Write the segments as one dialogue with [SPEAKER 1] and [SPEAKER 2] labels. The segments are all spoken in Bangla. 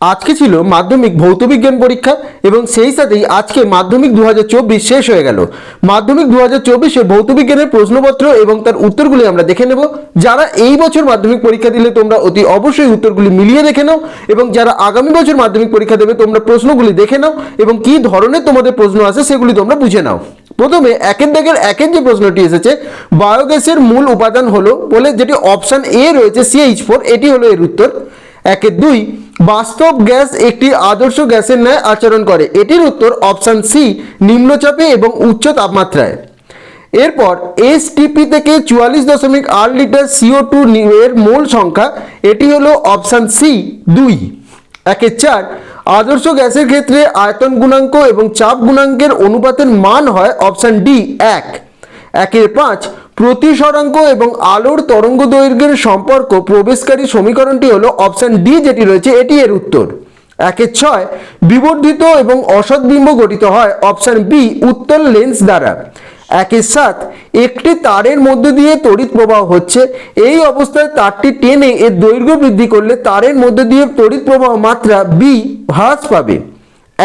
[SPEAKER 1] আজকে ছিল মাধ্যমিক ভৌতবিজ্ঞান পরীক্ষা এবং সেই সাথেই আজকে মাধ্যমিক দু হাজার চব্বিশ শেষ হয়ে গেল। মাধ্যমিক দু হাজার চব্বিশে ভৌতবিজ্ঞানের প্রশ্নপত্র এবং তার উত্তরগুলি আমরা দেখে নেব। যারা এই বছর মাধ্যমিক পরীক্ষা দিলে তোমরা অতি অবশ্যই উত্তরগুলি মিলিয়ে দেখে নাও এবং যারা আগামী বছর মাধ্যমিক পরীক্ষা দেবে তোমরা প্রশ্নগুলি দেখে নাও এবং কি ধরনের তোমাদের প্রশ্ন আছে সেগুলি তোমরা বুঝে নাও। প্রথমে একের দাগের একের যে প্রশ্নটি এসেছে, বায়োগ্যাসের মূল উপাদান হলো বলে যেটি অপশন এ রয়েছে সিএইচ ফোর এটি হলো এর উত্তর। একের দুই, বাস্তব গ্যাস একটি আদর্শ গ্যাসের ন্যায় আচরণ করে। এটির উত্তর অপশন সি, নিম্নচাপে এবং উচ্চ তাপমাত্রায়। এরপর এসটিপি থেকে চুয়াল্লিশ দশমিক আট লিটার সিও টু এর মোল সংখ্যা, এটি হলো অপশন সি, দুই। একের চার, আদর্শ গ্যাসের ক্ষেত্রে আয়তন গুণাঙ্ক এবং চাপ গুণাঙ্কের অনুপাতের মান হয় অপশন ডি, এক। একের পাঁচ প্রতিসরাঙ্ক এবং আলোর তরঙ্গ দৈর্ঘ্যের সম্পর্ক প্রবেশকারী সমীকরণটি হলো অপশান ডি, যেটি রয়েছে এটি এর উত্তর। একের ছয়, বিবর্ধিত এবং অসৎ বিম্ব গঠিত হয় অপশান বি, উত্তল লেন্স দ্বারা। একের সাত, একটি তারের মধ্য দিয়ে তড়িৎ প্রবাহ হচ্ছে। এই অবস্থায় তারটি টেনে এর দৈর্ঘ্য বৃদ্ধি করলে তারের মধ্য দিয়ে তড়িৎ প্রবাহ মাত্রা বি হ্রাস পাবে।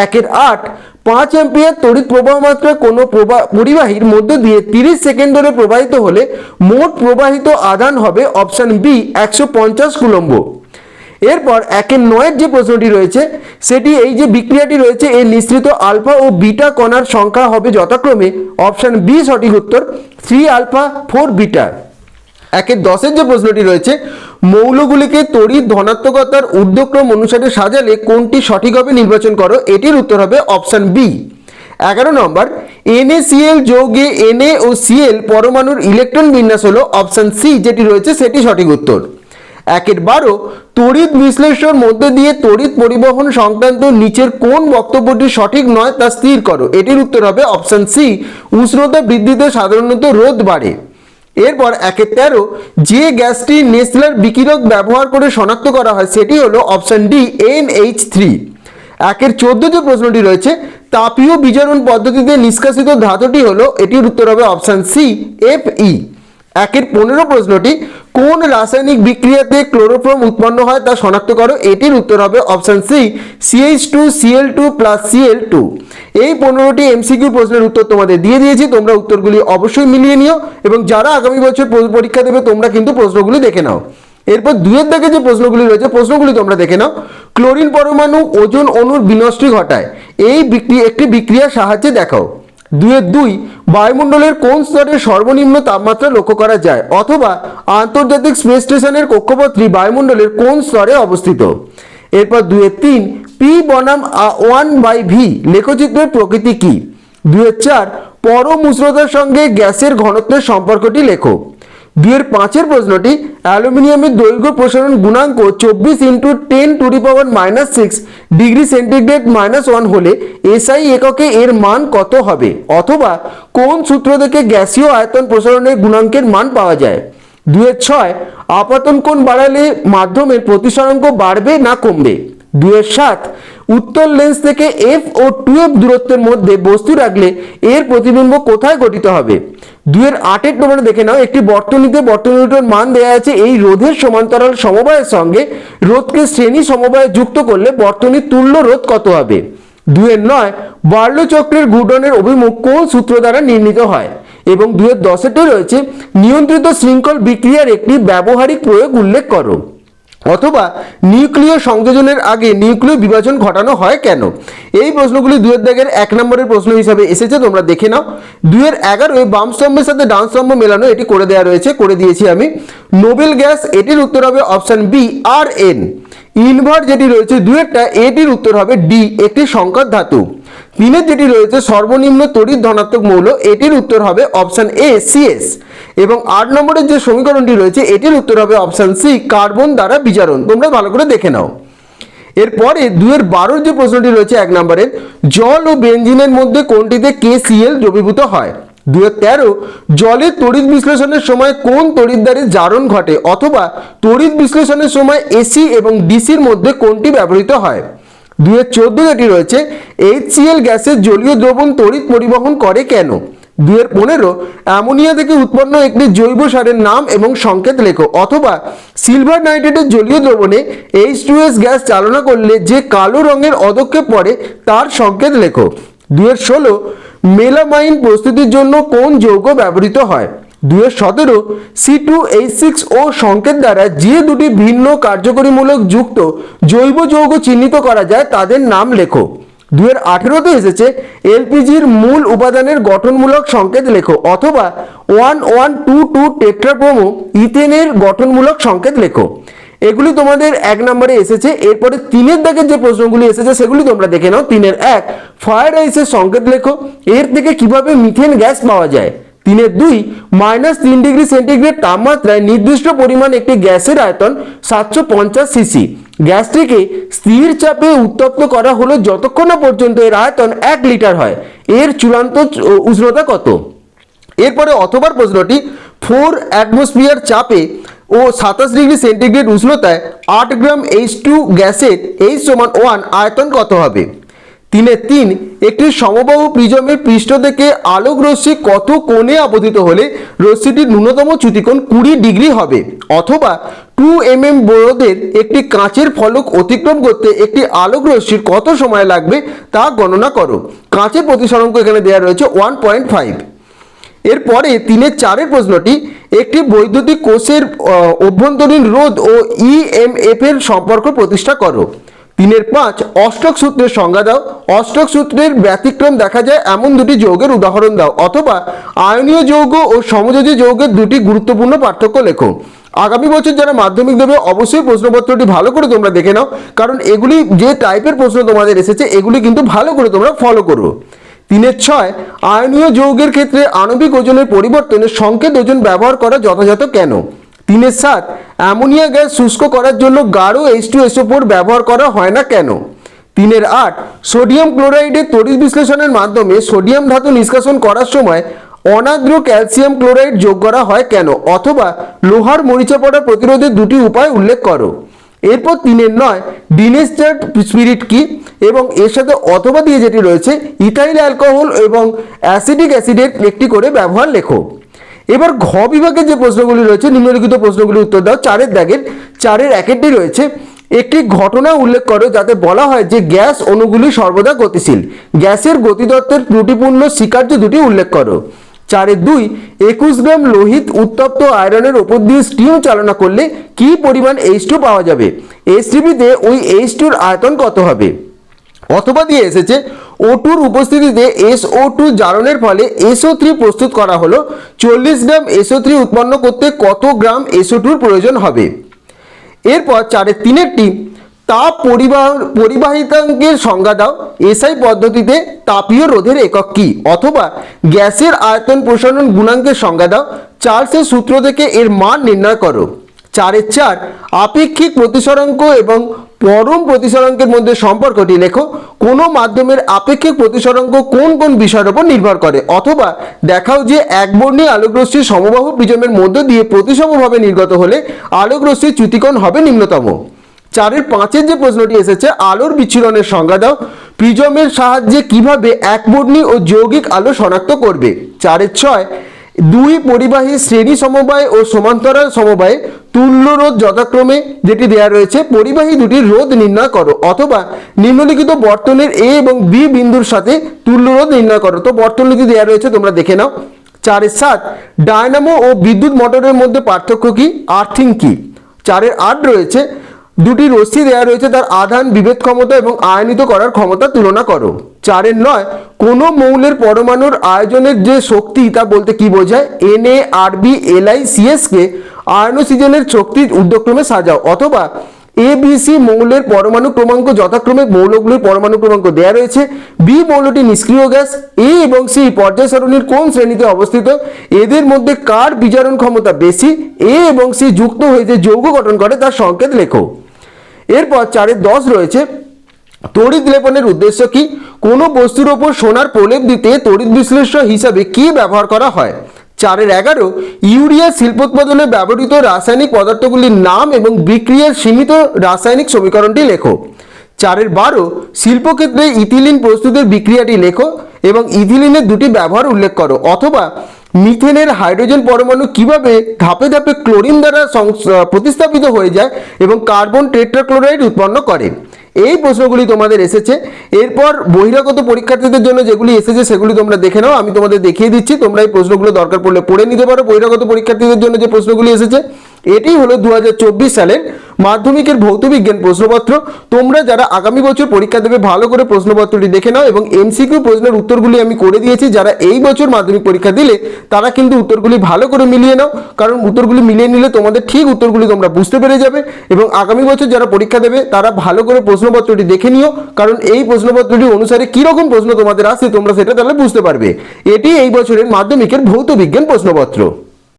[SPEAKER 1] একের আট। পাঁচ অ্যাম্পিয়ার তড়িৎ প্রবাহ মাত্রা কোনো প্রবাহ পরিবাহীর মধ্য দিয়ে তিরিশ সেকেন্ড ধরে প্রবাহিত হলে মোট প্রবাহিত আদান হবে অপশান বি একশো পঞ্চাশ কুলম্ব। এরপর একের নয়ের যে প্রশ্নটি রয়েছে, সেটি এই যে বিক্রিয়াটি রয়েছে, এর নিঃসৃত আলফা ও বিটা কণার সংখ্যা হবে যথাক্রমে অপশান বি সঠিক উত্তর থ্রি আলফা ফোর বিটা একের দশের যে প্রশ্নটি রয়েছে মৌলগুলিকে তড়িৎ ধনাত্মকতার ঊর্ধ্বক্রম অনুসারে সাজালে কোনটি সঠিক হবে নির্বাচন করো? এটির উত্তর হবে অপশন বি। এগারো নম্বর NaCl যৌগে Na ও Cl পরমাণুর ইলেকট্রন বিন্যাস হলো অপশন সি, যেটি রয়েছে সেটি সঠিক উত্তর। একের বারো, তড়িৎ বিশ্লেষণ মধ্য দিয়ে তড়িৎ পরিবহন সংক্রান্ত নিচের কোন বক্তব্যটি সঠিক নয় তা স্থির করো। এটির উত্তর হবে অপশন সি, উষ্ণতা বৃদ্ধিতে সাধারণত রোদ বাড়ে। এরপর একে তেরো, যে গ্যাসটি নেসলার বিকিরক ব্যবহার করে শনাক্ত করা হয়, সেটি হলো option D N H three. একের চোদ্দ যে প্রশ্নটি রয়েছে, তাপীয় বিজারণ পদ্ধতিতে নিষ্কাশিত ধাতুটি হলো, এটির উত্তর হবে অপশান সি, এফ ই। একের পনেরো প্রশ্নটি কোন রাসায়নিক বিক্রিয়াতে ক্লোরোফর্ম উৎপন্ন হয় তা শনাক্ত করো। এটির উত্তর হবে option C CH two CL two plus CL two এই পনেরোটি এমসিকিউ প্রশ্নের উত্তর তোমাদের দিয়ে দিয়েছি, তোমরা উত্তরগুলি অবশ্যই মিলিয়ে নিও এবং যারা আগামী বছর পরীক্ষা দেবে, তোমরা কিন্তু প্রশ্নগুলি দেখে নাও। এরপর দুয়ের দাগে যে প্রশ্নগুলি রয়েছে, প্রশ্নগুলি তোমরা দেখে নাও। ক্লোরিন পরমাণু ওজন অণুর বিনষ্টি ঘটায়। এই বিক্রিয়া একটি বিক্রিয়ার সাহায্যে দেখাও। দুয়ের দুই বায়ুমণ্ডলের কোন স্তরে সর্বনিম্ন তাপমাত্রা লক্ষ্য করা যায়? অথবা আন্তর্জাতিক স্পেস স্টেশনের কক্ষপথটি বায়ুমণ্ডলের কোন স্তরে অবস্থিত? এরপর দুয়ের তিন পি বনাম ওয়ান বাই ভি লেখচিত্রের প্রকৃতি কী? দুয়ের চার, পরম উষ্ণতার সঙ্গে গ্যাসের ঘনত্বের সম্পর্কটি লেখো। দুয়ের পাঁচের প্রশ্নটি, অ্যালুমিনিয়ামের দৈর্ঘ্য প্রসারণ গুণাঙ্ক চব্বিশ into ten to the power minus six degree centigrade minus one হলে এসআই এককে এর মান কত হবে? অথবা কোন সূত্র থেকে গ্যাসীয় আয়তন প্রসারণের গুণাঙ্কের মান পাওয়া যায়? দুয়ের ছয়, আপাতন কোণ বাড়ালে মাধ্যমের প্রতিসরাঙ্ক বাড়বে না কমবে? দুয়ের সাত উত্তর লেন্স থেকে এফ ও টু এফ দূরত্বের মধ্যে বস্তু রাখলে এর প্রতিবিম্ব কোথায় গঠিত হবে? দুয়ের আটের তোমরা দেখে নাও, একটি বর্তনীতে বর্তনীটার মান দেওয়া আছে এই রোধের সমান্তরাল সমবায়ের সঙ্গে। রোধকে শ্রেণি সমবায়ে যুক্ত করলে বর্তনীর তুল্য রোধ কত হবে? দুয়ের নয়, বার্লো চক্রের ঘূর্ণনের অভিমুখ কোন সূত্র দ্বারা নির্ণীত হয়? এবং দুয়ের দশেতে রয়েছে, নিয়ন্ত্রিত শৃঙ্খল বিক্রিয়ার একটি ব্যবহারিক প্রয়োগ উল্লেখ করো। অথবা নিউক্লিয় সংযোজনের আগে নিউক্লিয় বিভাজন ঘটানো হয় কেন? এই প্রশ্নগুলি দুয়ের দাগের এক নম্বরের প্রশ্ন হিসাবে এসেছে, তোমরা দেখে নাও। দুয়ের এগারোয় বাম স্তম্ভের সাথে ডান স্তম্ভ মেলানো, এটি করে দেওয়া রয়েছে, করে দিয়েছি আমি। নোবেল গ্যাস, এটির উত্তর হবে option B R N invert যেটি রয়েছে দুয়েরটা, এটির উত্তর হবে ডি একটি সংকট ধাতু। তিনের যেটি রয়েছে, সর্বনিম্ন তড়িৎ ধনাত্মক মৌল, এটির উত্তর হবে অপশন এ সিএস এবং আট নম্বরের যে সমীকরণটি রয়েছে, এটির উত্তর হবে অপশন সি কার্বন দ্বারা বিচারণ তোমরা ভালো করে দেখে নাও। এরপরে দুয়ের বারোর যে প্রশ্নটি রয়েছে, এক নম্বরের, জল ও বেঞ্জিনের মধ্যে কোনটিতে কে সিএল দ্রবীভূত হয়? দুয়ের তেরো, জলের তড়িৎ বিশ্লেষণের সময় কোন তড়িৎদ্বারের জারণ ঘটে? অথবা তড়িৎ বিশ্লেষণের সময় এসি এবং ডিসির মধ্যে কোনটি ব্যবহৃত হয়? দুয়ের চোদ্দ যেটি রয়েছে এইচসিএল গ্যাসের জলীয় দ্রবণ তড়িৎ পরিবহন করে কেন? দুয়ের পনেরো, অ্যামোনিয়া থেকে উৎপন্ন একটি জৈব সারের নাম এবং সংকেত লেখো, অথবা সিলভার নাইট্রেটের জলীয় দ্রবণে এইচ টু এস গ্যাস চালনা করলে যে কালো রঙের অদক্ষেপ পড়ে তার সংকেত লেখো। দুয়ের ষোলো, মেলামাইন প্রস্তুতির জন্য কোন যৌগ ব্যবহৃত হয়? দুয়ের সতেরো C two H six O সংকেত দ্বারা যে দুটি ভিন্ন কার্যকরীমূলক যুক্ত জৈব যৌগ চিহ্নিত করা যায়, তাদের নাম লেখো। দুয়ের আঠেরোতে এসেছে এলপিজির মূল উপাদানের গঠনমূলক সংকেত লেখো, অথবা one one two two tetrabromo ইথেনের গঠনমূলক সংকেত লেখো। এগুলি তোমাদের এক নম্বরে এসেছে, এরপরে তিনের দাগের যে প্রশ্নগুলি এসেছে, সেগুলি তোমরা দেখে নাও। তিনের এক, ফায়ার রাইসের সংকেত লেখো, এর থেকে কীভাবে মিথেন গ্যাস পাওয়া যায়? তিনের দুই মাইনাস তিন ডিগ্রি সেন্টিগ্রেড তাপমাত্রায় নির্দিষ্ট পরিমাণ একটি গ্যাসের আয়তন সাতশো পঞ্চাশ সিসি গ্যাসটিকে স্থির চাপে উত্তপ্ত করা হলো যতক্ষণ না পর্যন্ত এর আয়তন এক লিটার হয়। এর চূড়ান্ত উষ্ণতা কত? এরপরে অথবার প্রশ্নটি, ফোর অ্যাটমসফিয়ার চাপে ও সাতাশ ডিগ্রি সেন্টিগ্রেড উষ্ণতায় আট গ্রাম এইচ টু গ্যাসের এইচ সমান ওয়ান আয়তন কত হবে? তিনে তিন, একটি সমবাহু প্রিজমের পৃষ্ঠ থেকে আলোক রশ্মি কত কোণে আপতিত হলে রশ্মিটির ন্যূনতম চ্যুতিকোণ কুড়ি ডিগ্রি হবে? অথবা টু এম এম বোরোদের একটি কাঁচের ফলক অতিক্রম করতে একটি আলোক রশ্মির কত সময় লাগবে তা গণনা করো। কাঁচের প্রতিসরাঙ্ক এখানে দেওয়া রয়েছে ওয়ান পয়েন্ট ফাইভ। এরপরে তিনের চারের প্রশ্নটি, একটি বৈদ্যুতিক কোষের অভ্যন্তরীণ রোধ ও ইএমএফ এর সম্পর্ক প্রতিষ্ঠা করো। তিনের পাঁচ অষ্টক সূত্রের সংজ্ঞা দাও। অষ্টক সূত্রের ব্যতিক্রম দেখা যায় এমন দুটি যৌগের উদাহরণ দাও, অথবা আয়নীয় যৌগ ও সমযোজী যৌগের দুটি গুরুত্বপূর্ণ পার্থক্য লেখো। আগামী বছর যারা মাধ্যমিক দেবে, অবশ্যই প্রশ্নপত্রটি ভালো করে তোমরা দেখে নাও, কারণ এগুলি যে টাইপের প্রশ্ন তোমাদের এসেছে, এগুলি কিন্তু ভালো করে তোমরা ফলো করো। তিনের ছয়, আয়নীয় যৌগের ক্ষেত্রে আণবিক ওজনের পরিবর্তনে সংকেত ওজন ব্যবহার করা যথাযথ কেন? তিনের সাত অ্যামোনিয়া গ্যাস শুষ্ক করার জন্য গাঢ় এইচ টু এসও ব্যবহার করা হয় না কেন? তিনের আট, সোডিয়াম ক্লোরাইডের তড়িৎ বিশ্লেষণের মাধ্যমে সোডিয়াম ধাতু নিষ্কাশন করার সময় অনাদ্র ক্যালসিয়াম ক্লোরাইড যোগ করা হয় কেন? অথবা লোহার মরিচা পড়া প্রতিরোধের দুটি উপায় উল্লেখ করো। এরপর তিনের নয়, ডিনেস্টার্ড স্পিরিট কি? এবং এর সাথে অথবা দিয়ে যেটি রয়েছে, ইথাইল অ্যালকোহল এবং অ্যাসিডিক অ্যাসিডের একটি করে ব্যবহার লেখো। এবার ঘ বিভাগে যে প্রশ্নগুলি রয়েছে, নিম্নলিখিত প্রশ্নগুলি উত্তর দাও। চারের দাগের চারের একেরটি রয়েছে। একটি ঘটনা উল্লেখ করো যাতে বলা হয় যে গ্যাস অণুগুলি সর্বদা গতিশীল। গ্যাসের গতিদত্তের ত্রুটিপূর্ণ স্বীকার্য দুটি উল্লেখ করো। চারের দুই, একুশ গ্রাম লোহিত উত্তপ্ত আয়রনের ওপর দিয়ে স্টিম চালনা করলে কি পরিমাণ এইচ পাওয়া যাবে? এসটিপিতে ওই এইচ টুর আয়তন কত হবে? অথবা দিয়ে এসেছে ও টুর উপস্থিতিতে এস ও টু জারণের ফলে এসও থ্রি প্রস্তুত করা হলো। চল্লিশ গ্রাম এসও থ্রি উৎপন্ন করতে কত গ্রাম এসও টুর প্রয়োজন হবে? এরপর চারের তিনেরটি, তাপ পরিবাহ পরিবাহিতাঙ্কের সংজ্ঞা দাও। এসআই পদ্ধতিতে তাপীয় রোধের একক কি? অথবা গ্যাসের আয়তন প্রসারণ গুণাঙ্কের সংজ্ঞা দাও। চার্লসের সূত্র থেকে এর মান নির্ণয় করো। চারের চার, আপেক্ষিক প্রতিসরাঙ্ক এবং পরম প্রতিসরাঙ্কের মধ্যে সম্পর্কটি, লেখো, কোনো মাধ্যমের আপেক্ষিক প্রতিসরাঙ্ক কোন কোন বিষয়ের উপর নির্ভর করে? অথবা দেখাও যে একবর্ণী আলোকরশ্মি সমবাহু প্রিজমের মধ্য দিয়ে প্রতিসমভাবে নির্গত হলে আলোকরশ্মির চ্যুতিকোণ হবে নিম্নতম। চারের পাঁচের যে প্রশ্নটি এসেছে, আলোর বিচ্ছুরণের সংজ্ঞা দাও। প্রিজমের সাহায্যে কীভাবে একবর্ণী ও যৌগিক আলো শনাক্ত করবে? চারের ছয় দুই পরিবাহী শ্রেণি সমবায় ও সমান্তরাল সমবায়ে তুল্য রোধ যথাক্রমে যেটি দেওয়া রয়েছে, পরিবাহী দুটির রোধ নির্ণয় করো অথবা নিম্নলিখিত বর্তনের এ এবং বি বিন্দুর সাথে তুল্য রোধ নির্ণয় করো। তো বর্তনীতি দেওয়া রয়েছে, তোমরা দেখে নাও। চারের সাত, ডায়নামো ও বিদ্যুৎ মোটরের মধ্যে পার্থক্য কি? আর্থিং কি? চারের আট রয়েছে, দুটি রশ্মি দেওয়া রয়েছে, তার আধান, বিভেদ ক্ষমতা এবং আয়নিত করার ক্ষমতা তুলনা করো। চারের নয়, কোনো মৌলের পরমাণুর আয়োজনের যে শক্তি তা বলতে কি বোঝায়? N A R B L I CS K আয়নোসিজনের শক্তির উদ্যক্রমে সাজাও, অথবা এ বি সি মৌলের পরমাণু ক্রমাঙ্ক যথাক্রমে মৌলগুলির পরমাণু ক্রমাঙ্ক দেওয়া রয়েছে। বি মৌলটি নিষ্ক্রিয় গ্যাস এ এবং সি পর্যায় সারণীর কোন শ্রেণীতে অবস্থিত? এদের মধ্যে কার বিজারণ ক্ষমতা বেশি? এ এবং সি যুক্ত হয়ে যে যৌগ গঠন করে তার সংকেত লেখো। এরপর চারের দশ রয়েছে। তড়িৎ লেপনের উদ্দেশ্য কি? কোনো বস্তুর ওপর সোনার প্রলেপ দিতে তড়িৎ বিশ্লেষ্য হিসাবে কি ব্যবহার করা হয়? চারের এগারো, ইউরিয়া শিল্পোৎপাদনে ব্যবহৃত রাসায়নিক পদার্থগুলির নাম এবং বিক্রিয়ার সীমিত রাসায়নিক সমীকরণটি লেখো। চারের বারো, শিল্পক্ষেত্রে ইথিলিন প্রস্তুতের বিক্রিয়াটি লেখো এবং ইথিলিনের দুটি ব্যবহার উল্লেখ করো। অথবা, মিথেনের হাইড্রোজেন পরমাণু কীভাবে ধাপে ধাপে ক্লোরিন দ্বারা প্রতিস্থাপিত হয়ে যায় এবং কার্বন টেট্রাক্লোরাইড উৎপন্ন করে? এই প্রশ্নগুলি তোমাদের এসেছে। এরপর বহিরাগত পরীক্ষার্থীদের জন্য যেগুলি এসেছে সেগুলি তোমরা দেখে নাও, আমি তোমাদের দেখিয়ে দিচ্ছি। তোমরা এই প্রশ্নগুলো দরকার পড়লে পড়ে নিতে পারো। বহিরাগত পরীক্ষার্থীদের জন্য যে প্রশ্নগুলি এসেছে এটি হলো দু হাজার চব্বিশ সালের মাধ্যমিকের ভৌতবিজ্ঞান প্রশ্নপত্র। তোমরা যারা আগামী বছর পরীক্ষা দেবে, ভালো করে প্রশ্নপত্রটি দেখে নাও এবং এমসিকিউ প্রশ্নের উত্তরগুলি আমি করে দিয়েছি। যারা এই বছর মাধ্যমিক পরীক্ষা দিলে, তারা কিন্তু উত্তরগুলি ভালো করে মিলিয়ে নাও। কারণ উত্তরগুলি মিলিয়ে নিলে তোমাদের ঠিক উত্তরগুলি তোমরা বুঝতে পেরে যাবে এবং আগামী বছর যারা পরীক্ষা দেবে, তারা ভালো করে প্রশ্নপত্রটি দেখে নিও। কারণ এই প্রশ্নপত্রটি অনুসারে কীরকম প্রশ্ন তোমাদের আসে, তোমরা সেটা তাহলে বুঝতে পারবে। এটি এই বছরের মাধ্যমিকের ভৌত বিজ্ঞান প্রশ্নপত্র।